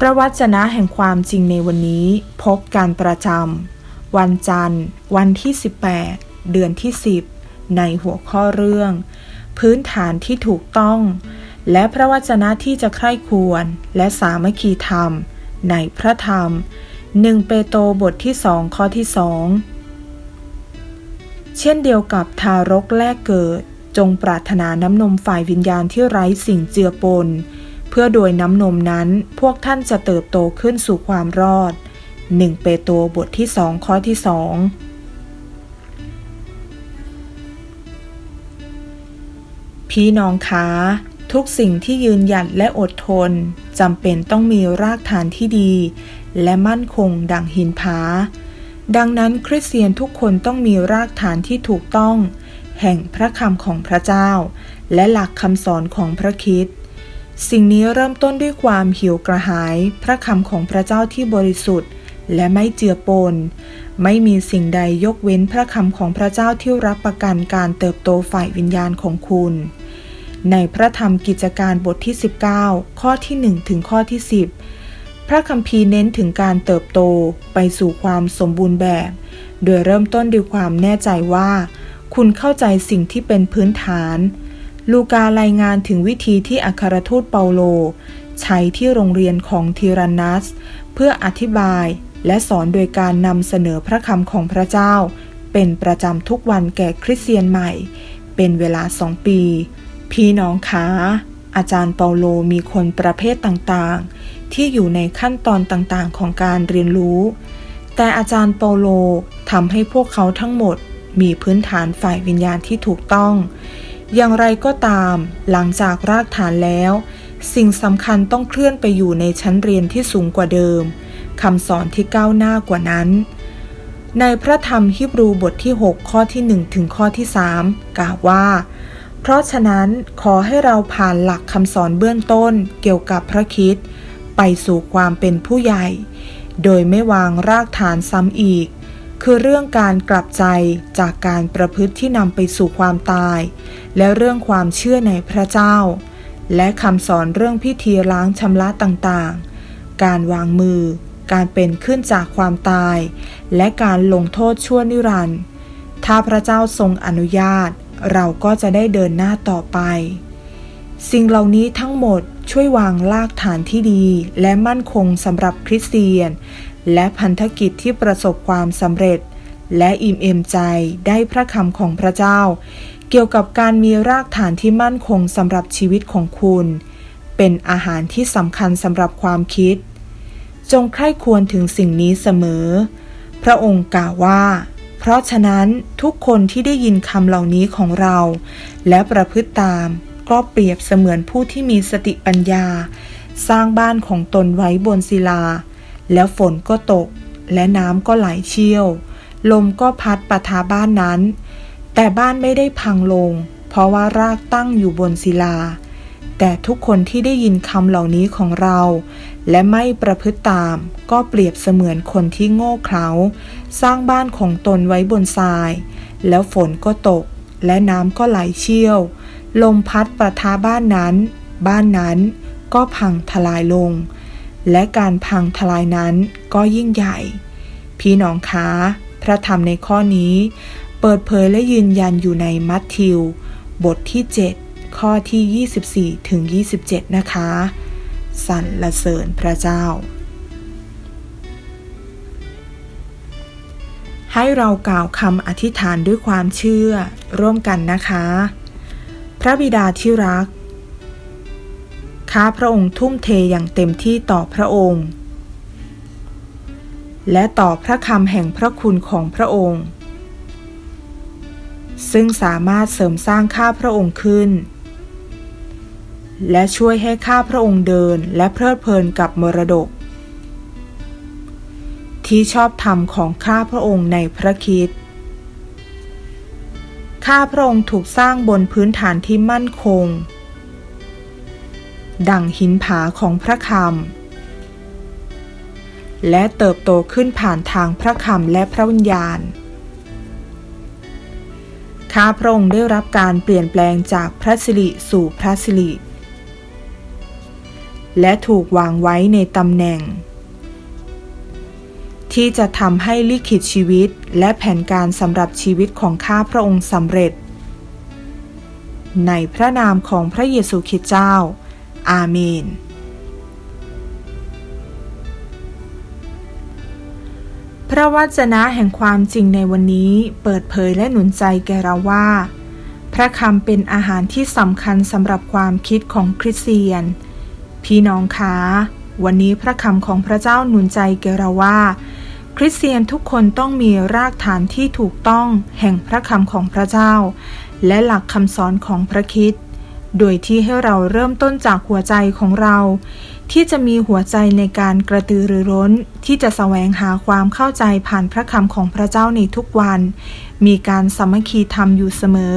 พระวจนะแห่งความจริงในวันนี้พบการประจำวันจันทร์ วันที่ 18 เดือนที่ 10 ในหัวข้อเรื่อง พื้นฐานที่ถูกต้อง และพระวจนะที่จะใคร่ควรและสามัคคีธรรม ในพระธรรม 1 เปโตรบทที่สองข้อที่สองเช่นเดียวกับทารกแรกเกิด จงปรารถนาน้ำนมฝ่ายวิญญาณที่ไร้สิ่งเจือปนเพื่อโดยน้ำนมนั้น พวกท่านจะเติบโตขึ้นสู่ความรอด 1 เปโตรบทที่สองข้อที่สองพี่น้องคะทุกสิ่งที่ยืนหยัดและอดทนจำเป็นต้องมีรากฐานที่ดี และมั่นคงดังหินผา ดังนั้นคริสเตียนทุกคนต้องมีรากฐานที่ถูกต้อง แห่งพระคำของพระเจ้า และหลักคำสอนของพระคริ สิ่งนี้เริ่มต้นด้วยความหิวกระหาย พระคำของพระเจ้าที่บริสุทธิ์ และไม่เจือปน ไม่มีสิ่งใดยกเว้นพระคำของพระเจ้าที่รับประกันการเติบโตฝ่ายวิญญาณของคุณ ในพระธรรมกิจการบทที่ 19 ข้อที่ 1 ถึงข้อที่ 10 พระคัมภีร์เน้นถึงการเติบโตไปสู่ความสมบูรณ์แบบ โดยเริ่มต้นด้วยความแน่ใจว่า คุณเข้าใจสิ่งที่เป็นพื้นฐาน ลูการายงานถึงวิธีที่อัครทูตเปาโล ใช้ที่โรงเรียนของทีรานัส เพื่ออธิบายและสอนโดยการนำเสนอพระคำของพระเจ้า เป็นประจำทุกวันแก่คริสเตียนใหม่ เป็นเวลาสองปี พี่น้องคะอาจารย์เปาโลมีคนประเภทต่างๆ ที่อยู่ในขั้นตอนต่างๆ ของการเรียนรู้ แต่อาจารย์เปาโลทำให้พวกเขาทั้งหมดมีพื้นฐานฝ่ายวิญญาณที่ถูกต้อง อย่างไรก็ตาม หลังจากรากฐานแล้ว สิ่งสำคัญต้องเคลื่อนไปอยู่ในชั้นเรียนที่สูงกว่าเดิมคำสอนที่ก้าวหน้ากว่านั้น ในพระธรรมฮิบรูบทที่ 6 ข้อที่ 1 ถึงข้อที่ 3 กล่าวว่า เพราะฉะนั้นขอให้เราผ่านหลักคำสอนเบื้องต้นเกี่ยวกับพระคิดไปสู่ความเป็นผู้ใหญ่ โดยไม่วางรากฐานซ้ำอีก คือเรื่องการกลับใจจากการประพฤติที่นำไปสู่ความตาย และเรื่องความเชื่อในพระเจ้า และคำสอนเรื่องพิธีล้างชำระต่างๆ การวางมือ การเป็นขึ้นจากความตาย และการลงโทษชั่วนิรันดร์ถ้าพระเจ้าทรงอนุญาต เราก็จะได้เดินหน้าต่อไป สิ่งเหล่านี้ทั้งหมดช่วยวางรากฐานที่ดี และมั่นคงสำหรับคริสเตียน และพันธกิจที่ประสบความสำเร็จ และอิ่มเอมใจได้พระคำของพระเจ้า เกี่ยวกับการมีรากฐานที่มั่นคงสำหรับชีวิตของคุณ เป็นอาหารที่สำคัญสำหรับความคิด จงใคร่ควรถึงสิ่งนี้เสมอ พระองค์กล่าวว่า เพราะฉะนั้นทุกคนที่ได้ยินคำเหล่านี้ของเรา และประพฤติตามก็เปรียบเสมือนผู้ที่มีสติปัญญา สร้างบ้านของตนไว้บนศิลา แล้วฝนก็ตก และน้ำก็ไหลเชี่ยว ลมก็พัดปะทาบ้านนั้น แต่บ้านไม่ได้พังลง เพราะว่ารากตั้งอยู่บนศิลา แต่ทุกคนที่ได้ยินคำเหล่านี้ของเรา และไม่ประพฤติตาม ก็เปรียบเสมือนคนที่โง่เขลาสร้างบ้านของตนไว้บนทราย แล้วฝนก็ตก และน้ำก็ไหลเชี่ยว ลมพัดประทาบ้านนั้น บ้านนั้นก็พังทลายลง และการพังทลายนั้นก็ยิ่งใหญ่ พี่น้องคะพระธรรมในข้อนี้ ปิดเผยและยืนยันอยู่ในมัทธิว บทที่ 7 ข้อที่ 24 ถึง 27 นะคะสรรเสริญพระเจ้า ให้เรากล่าวคำอธิษฐานด้วยความเชื่อร่วมกันนะคะ พระบิดาที่รัก ข้าพระองค์ทุ่มเทอย่างเต็มที่ต่อพระองค์ และต่อพระคำแห่งพระคุณของพระองค์ ซึ่งสามารถเสริมสร้างข้าพระองค์ขึ้น และช่วยให้ข้าพระองค์เดินและเพลิดเพลินกับมรดก ที่ชอบธรรมของข้าพระองค์ในพระคิดข้าพระองค์ถูกสร้างบนพื้นฐานที่มั่นคง ดั่งหินผาของพระคำและเติบโตขึ้นผ่านทางพระคำและพระวิญญาณ ข้าพระองค์ได้รับการเปลี่ยนแปลงจากพระสิริสู่พระสิริ และถูกวางไว้ในตำแหน่ง ที่จะทำให้ลิขิตชีวิตและแผนการสำหรับชีวิตของข้าพระองค์สำเร็จ ในพระนามของพระเยซูคริสต์เจ้า อาเมน ระวจนะแห่งความจริงในวันนี้เปิดเผยและหนุนใจแก่เราว่า พระคำเป็นอาหารที่สำคัญสำหรับความคิดของคริสเตียน พี่น้องคะวันนี้พระคำของพระเจ้าหนุนใจแก่เราว่า คริสเตียนทุกคนต้องมีรากฐานที่ถูกต้องแห่งพระคำของพระเจ้า และหลักคำสอนของพระคิด โดยที่ให้เราเริ่มต้นจากหัวใจของเรา ที่จะมีหัวใจในการกระตือรือร้น ที่จะแสวงหาความเข้าใจผ่านพระคำของพระเจ้าในทุกวัน มีการสามัคคีธรรมอยู่เสมอ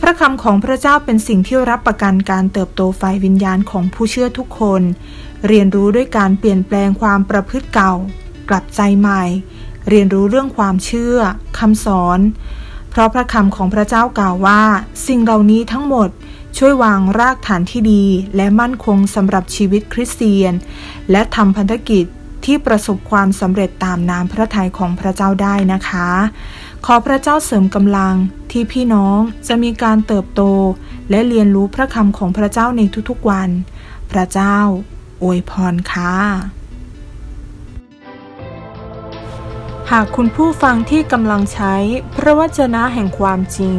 พระคำของพระเจ้าเป็นสิ่งที่รับประกันการเติบโตฝ่ายวิญญาณของผู้เชื่อทุกคน เรียนรู้ด้วยการเปลี่ยนแปลงความประพฤติเก่า กลับใจใหม่ เรียนรู้เรื่องความเชื่อคำสอน เพราะพระคำของพระเจ้ากล่าวว่า สิ่งเหล่านี้ทั้งหมด ช่วยวางรากฐานที่ดีและมั่นคงสำหรับชีวิตคริสเตียน และทำพันธกิจที่ประสบความสำเร็จตามน้ำพระทัยของพระเจ้าได้นะคะ ขอพระเจ้าเสริมกำลังที่พี่น้องจะมีการเติบโต และเรียนรู้พระคำของพระเจ้าในทุกๆวัน พระเจ้า อวยพรค่ะหากคุณผู้ฟังที่กำลังใช้พระวจนะแห่งความจริง